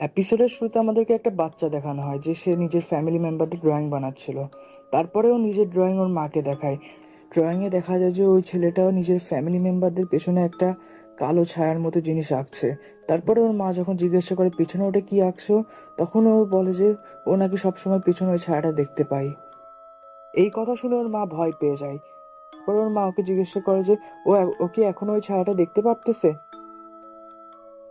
এপিসোডের শুরুতে আমাদেরকে একটা বাচ্চা দেখানো হয়, যে সে নিজের ফ্যামিলি মেম্বারদের ড্রয়িং বানাচ্ছিল। তারপরেও নিজের ড্রয়িং ওর মাকে দেখায়। ড্রয়িংয়ে দেখা যায় যে ওই ছেলেটাও নিজের ফ্যামিলি মেম্বারদের পেছনে একটা কালো ছায়ার মতো জিনিস আঁকছে। তারপরে ওর মা যখন জিজ্ঞাসা করে, পিছনে ওটা কি আঁকছো? তখন ও বলে যে, ও নাকি সবসময় পিছনে ওই ছায়াটা দেখতে পায় এই কথা শুনে ওর মা ভয় পেয়ে যায়। পরে ওর মা ওকে জিজ্ঞাসা করে যে, ও, ওকে এখনও ওই ছায়াটা দেখতে পারতেছে?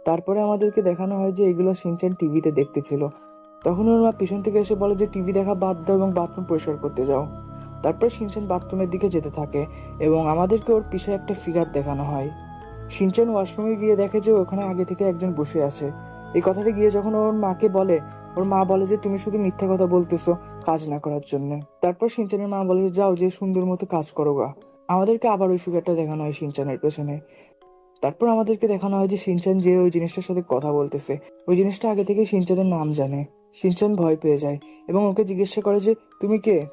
তারপরে আমাদেরকে দেখানো হয় যে এগুলো সিনচান টিভিতে দেখতেছিল তখন ওর মা পিছন থেকে এসে বলে যে, টিভি দেখা বাদ দাও এবং বাথরুম পরিষ্কার করতে যাও। তারপর সিনচান বাথরুমের দিকে যেতে থাকে এবং আমাদেরকে ওর পিছে একটা ফিগার দেখানো হয়। সিনচান ওয়াশরুমে গিয়ে দেখে যে, ওখানে আগে থেকে একজন বসে আছে। এই কথাটা গিয়ে যখন ওর মাকে বলে, ওর মা বলে যে, তুমি শুধু মিথ্যা কথা বলতেছো কাজ না করার জন্য। তারপর সিনচানের মা বলে যে, যাও যে, সুন্দর মতো কাজ করো গা। আমাদেরকে আবার ওই ফিগারটা দেখানো হয় সিনচানের পেছনে। তারপর আমাদেরকে দেখানো হয় যে সিনচান যে ওই জিনিসটার সাথে কথা বলতেছে। ওই জিনিসটা আগে থেকে সিনচানের নাম জানে। সিনচান ভয় পেয়ে যায় এবং ওকে জিজ্ঞাসা করে যে, তুমি কে?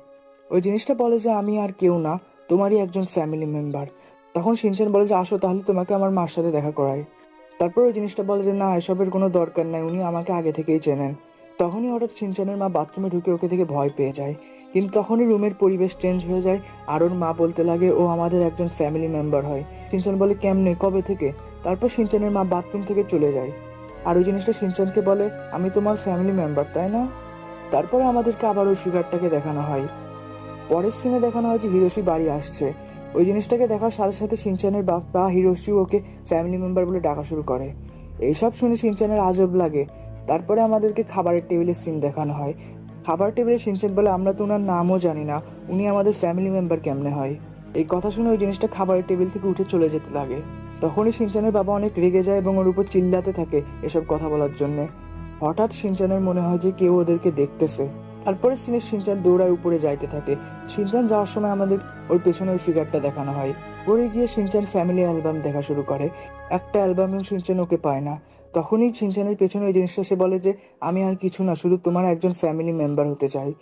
ওই জিনিসটা বলে যে, আমি আর কেউ না, তোমারই একজন ফ্যামিলি মেম্বার তখন সিনচান বলে যে, আসো তাহলে তোমাকে আমার মার সাথে দেখা করায় তারপর ওই জিনিসটা বলে যে, না, এসবের কোনো দরকার নাই, উনি আমাকে আগে থেকেই চেনেন। তখনই হঠাৎ সিনচানের মা বাথরুমে ঢুকে ওকে থেকে ভয় পেয়ে যায়। কিন্তু তখনই রুমের পরিবেশ চেঞ্জ হয়ে যায়। আর ওর মা বলতে লাগে, ও আমাদের একজন ফ্যামিলি মেম্বার হয়। সিনচান বলে, কেমনে? কবে থেকে? তারপর সিনচানের মা বাথরুম থেকে চলে যায়। আর ওই জিনিসটা সিনচানকে বলে, আমি তোমার ফ্যামিলি মেম্বার তাই না? তারপরে আমাদেরকে আবার ওই ফিগারটাকে দেখানো হয়। পরের সিনে দেখানো হয় যে হিরোশি বাড়ি আসছে। ওই জিনিসটাকে দেখার সাথে সাথে সিনচানের বাবা হিরোশি ওকে ফ্যামিলি মেম্বার বলে ডাকা শুরু করে। এইসব শুনে সিনচানের আজব লাগে। তারপরে আমাদেরকে খাবারের টেবিলের সিন দেখানো হয়। খাবার টেবিলে সিনচান বলে আমরা তো ওনার নামও জানি না, উনি আমাদের ফ্যামিলি মেম্বার কেমনে হয়? এই কথা শুনে ওই জিনিসটা খাবারের টেবিল থেকে উঠে চলে যেতে লাগে। তখনই সিনচানের বাবা অনেক রেগে যায় এবং ওর উপর চিল্লাতে থাকে এসব কথা বলার জন্য। হঠাৎ সিনচানের মনে হয় যে কেউ ওদেরকে দেখতেছে। তারপরে সিনের সিনচান দৌড়ায় উপরে যাইতে থাকে। সিনচান যাওয়ার সময় আমাদের ওর পেছনে ওই ফিগারটা দেখানো হয়। পরে গিয়ে সিনচান ফ্যামিলি অ্যালবাম দেখা শুরু করে। একটা অ্যালবামেও সিনচান ওকে পায় না। তখনই সিনচানের পেছনে ওই জিনিসটা সে বলে যে, আমি আর কিছু না, শুধু তোমার একজন ফ্যামিলি মেম্বার হতে চাই।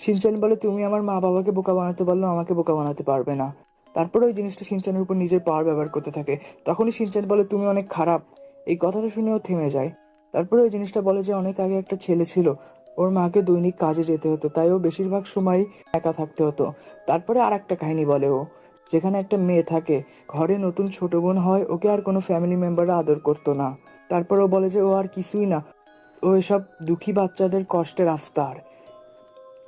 সিনচান বলে, তুমি আমার মা বাবাকে বোকা বানাতে পারল আমাকে বোকা বানাতে পারবে না। তারপরে ওই জিনিসটা সিনচানের উপর নিজের পাওয়ার ব্যবহার করতে থাকে। তখনই সিনচান বলে, তুমি অনেক খারাপ। এই কথাটা শুনেও থেমে যায়। তারপরে ওই জিনিসটা বলে যে, অনেক আগে একটা ছেলে ছিল। ওর মাকে দৈনিক কাজে যেতে হতো, তাই ও বেশিরভাগ সময় একা থাকতে হতো। তারপরে আর একটা কাহিনী বলে ও, যেখানে একটা মেয়ে থাকে, ঘরে নতুন ছোট বোন হয়, ওকে আর কোনো ফ্যামিলি মেম্বাররা আদর করতো না। তারপর ও বলে যে, ও আর কিছুই না। ও এসব দুঃখী বাচ্চাদের কষ্টের আফতার।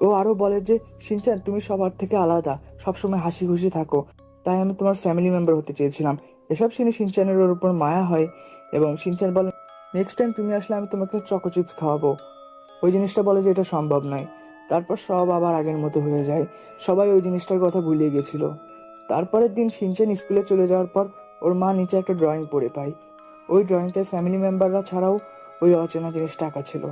ও আরও বলে যে, সিনচান, তুমি সবার থেকে আলাদা। সবসময় হাসি খুশি থাকো। তাই আমি তোমার ফ্যামিলি মেম্বার হতে চেয়েছিলাম। এসব শুনে সিনচানের ওর উপর মায়া হয় এবং সিনচান বলে নেক্সট টাইম তুমি আসলে আমি তোমাকে চকো চিপস খাওয়াবো। ওই জিনিসটা বলে যে, এটা সম্ভব নয়। তারপর সব আবার আগের মতো হয়ে যায়। সবাই ওই জিনিসটার কথা ভুলে গেছিল। তারপরের দিন সিনচান স্কুলে চলে যাওয়ার পর ওর মা নিচে একটা ড্রয়িং পড়ে পায়। ওই ড্রয়িংটায় ফ্যামিলি মেম্বাররা ছাড়াও ওই অচেনা জিনিসটা আঁকা ছিল।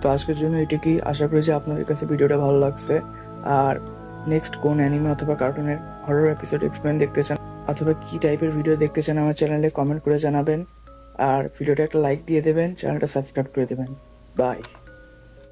তো আজকের জন্য এটুকুই। আশা করি যে আপনাদের কাছে ভিডিওটা ভালো লাগছে। আর নেক্সট কোন অ্যানিমে অথবা কার্টুনের হরর এপিসোড এক্সপ্লেন দেখতে চান অথবা কি টাইপের ভিডিও দেখতে চান আমার চ্যানেলে কমেন্ট করে জানাবেন। আর ভিডিওটা একটা লাইক দিয়ে দেবেন চ্যানেলটা সাবস্ক্রাইব করে দেবেন। বাই